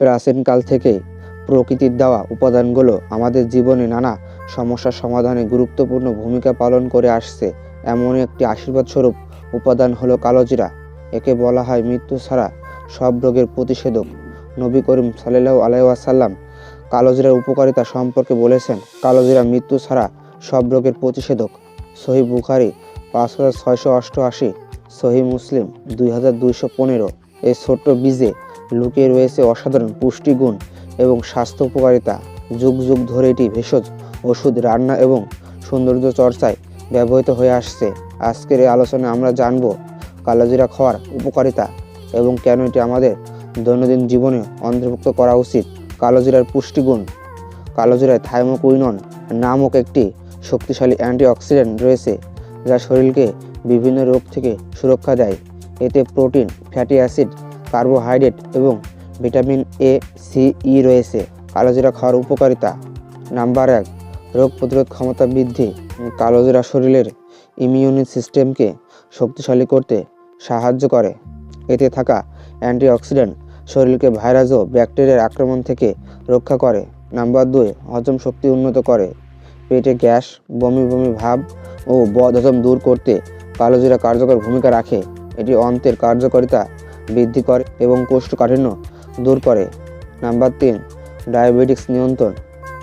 প্রাচীনকাল থেকে প্রকৃতির দেওয়া উপাদানগুলো আমাদের জীবনে নানা সমস্যার সমাধানে গুরুত্বপূর্ণ ভূমিকা পালন করে আসছে। এমন একটি আশীর্বাদ স্বরূপ উপাদান হলো কালোজিরা। একে বলা হয় মৃত্যু ছাড়া সব রোগের প্রতিষেধক। নবী করিম সাল্লাহ আলাইসাল্লাম কালোজিরার উপকারিতা সম্পর্কে বলেছেন, কালোজিরা মৃত্যু ছাড়া সব রোগের প্রতিষেধক। সহি বুখারি পাঁচ হাজার ছয়শো অষ্টআশি, সহি মুসলিম দুই হাজার দুইশো পনেরো। এই ছোট্ট বীজে লুকিয়ে রয়েছে অসাধারণ পুষ্টিগুণ এবং স্বাস্থ্য উপকারিতা। যুগ যুগ ধরে এটি ভেষজ ওষুধ, রান্না এবং সৌন্দর্য চর্চায় ব্যবহৃত হয়ে আসছে। আজকের এই আলোচনায় আমরা জানব কালোজিরা খাওয়ার উপকারিতা এবং কেন এটি আমাদের দৈনন্দিন জীবনে অন্তর্ভুক্ত করা উচিত। কালোজিরার পুষ্টিগুণ। কালোজিরায় থাইমোকুইনন নামক একটি শক্তিশালী অ্যান্টিঅক্সিডেন্ট রয়েছে যা শরীরকে বিভিন্ন রোগ থেকে সুরক্ষা দেয়। এতে প্রোটিন, ফ্যাটি অ্যাসিড কার্বোহাইড্রেট এবং ভিটামিন এ, সি, ই রয়েছে। কালোজিরা খাওয়ার উপকারিতা। নাম্বার এক, রোগ প্রতিরোধ ক্ষমতা বৃদ্ধি। কালোজিরা শরীরের ইমিউনি সিস্টেমকে শক্তিশালী করতে সাহায্য করে। এতে থাকা অ্যান্টিঅক্সিডেন্ট শরীরকে ভাইরাস ও ব্যাকটেরিয়ার আক্রমণ থেকে রক্ষা করে। নাম্বার দুই, হজম শক্তি উন্নত করে। পেটে গ্যাস, বমি বমি ভাব ও বদহজম দূর করতে কালোজিরা কার্যকর ভূমিকা রাখে। এটি অন্তের কার্যকারিতা বৃদ্ধি করে এবং কোষ্ঠকাঠিন্য দূর করে। নাম্বার তিন, ডায়াবেটিক্স নিয়ন্ত্রণ।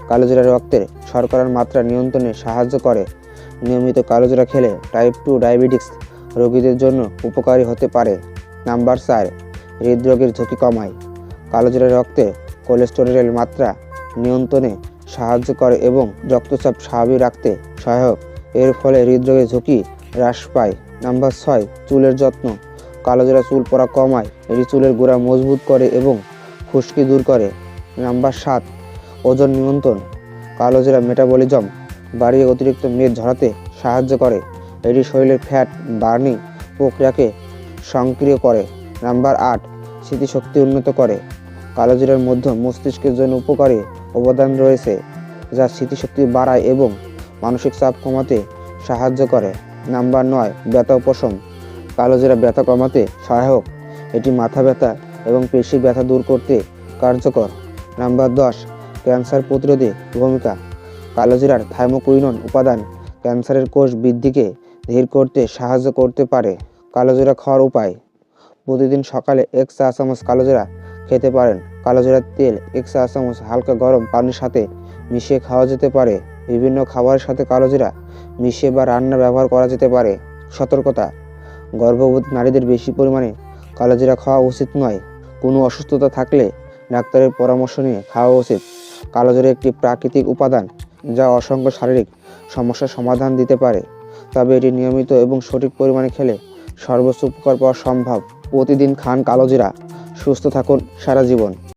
কালোজিরা রক্তের শর্করার মাত্রা নিয়ন্ত্রণে সাহায্য করে। নিয়মিত কালোজিরা খেলে টাইপ টু ডায়াবেটিক্স রোগীদের জন্য উপকারী হতে পারে। নাম্বার চার, হৃদরোগের ঝুঁকি কমায়। কালোজিরা রক্তে কোলেস্টেরলের মাত্রা নিয়ন্ত্রণে সাহায্য করে এবং রক্তচাপ স্বাভাবিক রাখতে সহায়ক। এর ফলে হৃদরোগের ঝুঁকি হ্রাস পায়। নাম্বার ছয়, চুলের যত্ন। কালোজিরা চুল পড়া কমায় এটি চুলের গোড়া মজবুত করে এবং খুশকি দূর করে। নাম্বার সাত, ওজন নিয়ন্ত্রণ। কালোজিরা মেটাবলিজম বাড়িয়ে অতিরিক্ত মেদ ঝরাতে সাহায্য করে। এটি শরীরের ফ্যাট বার্নিং প্রক্রিয়াকে সক্রিয় করে। নাম্বার আট, স্মৃতিশক্তি উন্নত করে। কালোজিরার মধ্যে মস্তিষ্কের জন্য উপকারী অবদান রয়েছে, যা স্মৃতিশক্তি বাড়ায় এবং মানসিক চাপ কমাতে সাহায্য করে। নাম্বার নয়, ব্যথা উপশম কালোজিরা ব্যথা কমাতে সহায়ক। এটি মাথা ব্যথা এবং পেশি ব্যথা দূর করতে কার্যকর। নাম্বার দশ, ক্যান্সার প্রতিরোধে ভূমিকা। কালোজিরার থাইমোকুইনন উপাদান ক্যান্সারের কোষ বৃদ্ধিকে ধীর করতে সাহায্য করতে পারে। কালোজিরা খাওয়ার উপায়। প্রতিদিন সকালে এক চা চামচ কালোজিরা খেতে পারেন। কালোজিরার তেল এক চা চামচ হালকা গরম পানির সাথে মিশিয়ে খাওয়া যেতে পারে। বিভিন্ন খাবারের সাথে কালোজিরা মিশিয়ে বা রান্না ব্যবহার করা যেতে পারে। সতর্কতা গর্ভবতী নারীদের বেশি পরিমাণে কালোজিরা খাওয়া উচিত নয়। কোনো অসুস্থতা থাকলে ডাক্তারের পরামর্শ নিয়ে খাওয়া উচিত। কালোজিরা একটি প্রাকৃতিক উপাদান যা অসংখ্য শারীরিক সমস্যার সমাধান দিতে পারে। তবে এটি নিয়মিত এবং সঠিক পরিমাণে খেলে সর্বোচ্চ উপকার পাওয়া সম্ভব। প্রতিদিন খান কালোজিরা। সুস্থ থাকুন সারা জীবন।